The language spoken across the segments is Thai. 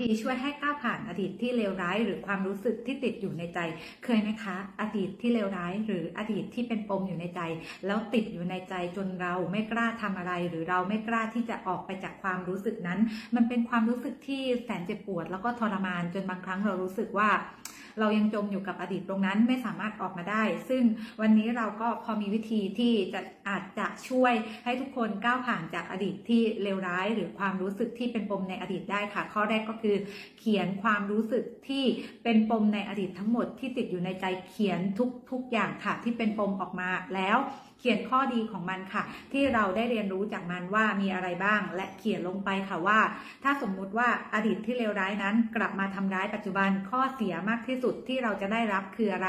ธีช่วยให้ก้าวผ่านอดีตที่เลวร้าย หรือความรู้สึกที่ติดอยู่ในใจ เคยไหมคะ อดีตที่เลวร้าย หรืออดีตที่เป็นปมอยู่ในใจ แล้วติดอยู่ในใจจนเราไม่กล้าทำอะไร หรือเราไม่กล้าที่จะออกไปจากความรู้สึกนั้น มันเป็นความรู้สึกที่แสนเจ็บปวด แล้วก็ทรมานจนบางครั้งเรารู้สึกว่า เรายังจมอยู่กับอดีตตรงนั้นไม่สามารถออกมาได้ ซึ่งวันนี้เราก็พอมีวิธีที่จะอาจจะช่วยให้ทุกคนก้าวผ่านจากอดีตที่เลวร้าย หรือความรู้สึกที่เป็นปมในอดีตได้ค่ะ ข้อแรกก็คือเขียนความรู้สึกที่เป็นปมในอดีตทั้งหมดที่ติดอยู่ในใจเขียนทุกทุกอย่างค่ะ ที่เป็นปมออกมาแล้วเขียนข้อดีของมันค่ะ ที่เราได้เรียนรู้จากมันว่ามีอะไรบ้าง และเขียนลงไปค่ะว่า ถ้าสมมุติว่าอดีตที่เลวร้ายนั้น กลับมาทำร้ายปัจจุบันข้อเสียมากที่สุดที่เราจะได้รับคืออะไร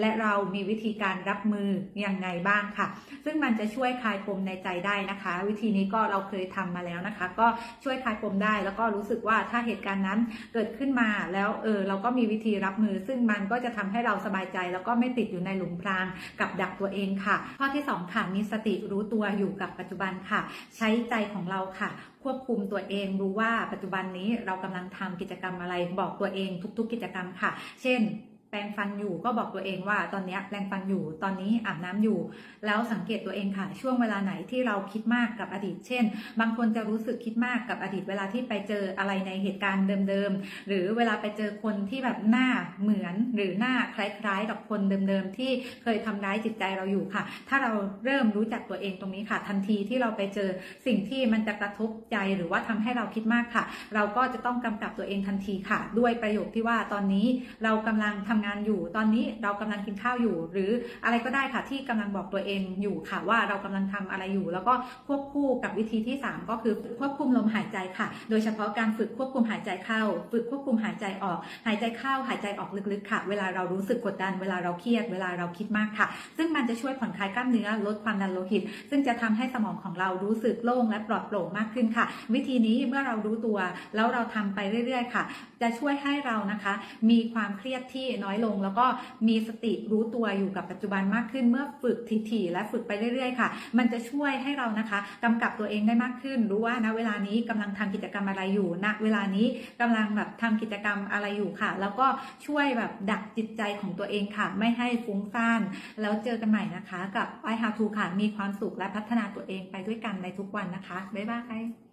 และเรามีวิธีการรับมือยังไงบ้างค่ะ ซึ่งมันจะช่วยคลายปมในใจได้นะคะ วิธีนี้ก็เราเคยทำมาแล้วนะคะ ก็ช่วยคลายปมได้ แล้วก็รู้สึกว่าถ้าเหตุการณ์นั้นเกิดขึ้นมาแล้วเออเราก็มีวิธีรับมือ ซึ่งมันก็จะทำให้เราสบายใจ แล้วก็ไม่ติดอยู่ในหลุมพรางกับดักตัวเองค่ะ ข้อที่สองค่ะมีสติรู้ตัวอยู่กับปัจจุบันค่ะ ใช้ใจของเราค่ะ ควบคุมตัวเองรู้ว่าปัจจุบันนี้เรากำลังทำกิจกรรมอะไรบอกตัวเองทุก ๆ กิจกรรมค่ะ เช่น ปรงฟันอยู่ก็บอกตัวเองว่าตอนนี้แปรงฟันอยู่ตอนนี้อาบน้ำอยู่ แล้วสังเกตตัวเองค่ะ ช่วงเวลาไหนที่เราคิดมากกับอดีต เช่น บางคนจะรู้สึกคิดมากกับอดีตเวลาที่ไปเจออะไรในเหตุการณ์เดิมๆหรือเวลาไปเจอคนที่แบบหน้าเหมือนหรือหน้าคล้ายๆ กับคนเดิมๆที่เคยทำร้ายจิตใจเราอยู่ค่ะ ถ้าเราเริ่มรู้จักตัวเองตรงนี้ค่ะ ทันทีที่เราไปเจอสิ่งที่มันจะกระทบใจหรือว่าทำให้เราคิดมากค่ะ เราก็จะต้องกำกับตัวเองทันทีค่ะ ด้วยประโยคที่ว่าตอนนี้เรากำลังทำงานอยู่ ตอนนี้เรากำลังกินข้าวอยู่ หรืออะไรก็ได้ค่ะที่กำลังบอกตัวเองอยู่ค่ะว่าเรากำลังทำอะไรอยู่ แล้วก็ควบคู่กับวิธีที่ 3 ก็คือควบคุมลมหายใจค่ะ โดยเฉพาะการฝึกควบคุมหายใจเข้า ฝึกควบคุมหายใจออก หายใจเข้าหายใจออกลึกๆค่ะ เวลาเรารู้สึกกดดัน เวลาเราเครียด เวลาเราคิดมากค่ะ ซึ่งมันจะช่วยผ่อนคลายกล้ามเนื้อลดความดันโลหิต ซึ่งจะทำให้สมองของเรารู้สึกโล่งและปลอดโปร่งมากขึ้นค่ะ วิธีนี้เมื่อเรารู้ตัว แล้วเราทำไปเรื่อย ๆ ค่ะ จะช่วยให้เรานะคะ มีความเครียดที่น้อยลง แล้วก็มีสติรู้ตัวอยู่กับปัจจุบันมากขึ้นเมื่อฝึกถี่ๆและฝึกไปเรื่อยๆค่ะ มันจะช่วยให้เรานะคะกำกับตัวเองได้มากขึ้น รู้ว่าณเวลานี้กำลังทำกิจกรรมอะไรอยู่ณเวลานี้กำลังแบบทำกิจกรรมอะไรอยู่ค่ะ แล้วก็ช่วยแบบดักจิตใจของตัวเองค่ะ ไม่ให้ฟุ้งซ่าน แล้วเจอกันใหม่นะคะ กับ I How To ค่ะ มีความสุขและพัฒนาตัวเองไปด้วยกันในทุกวันนะคะ บ๊ายบาย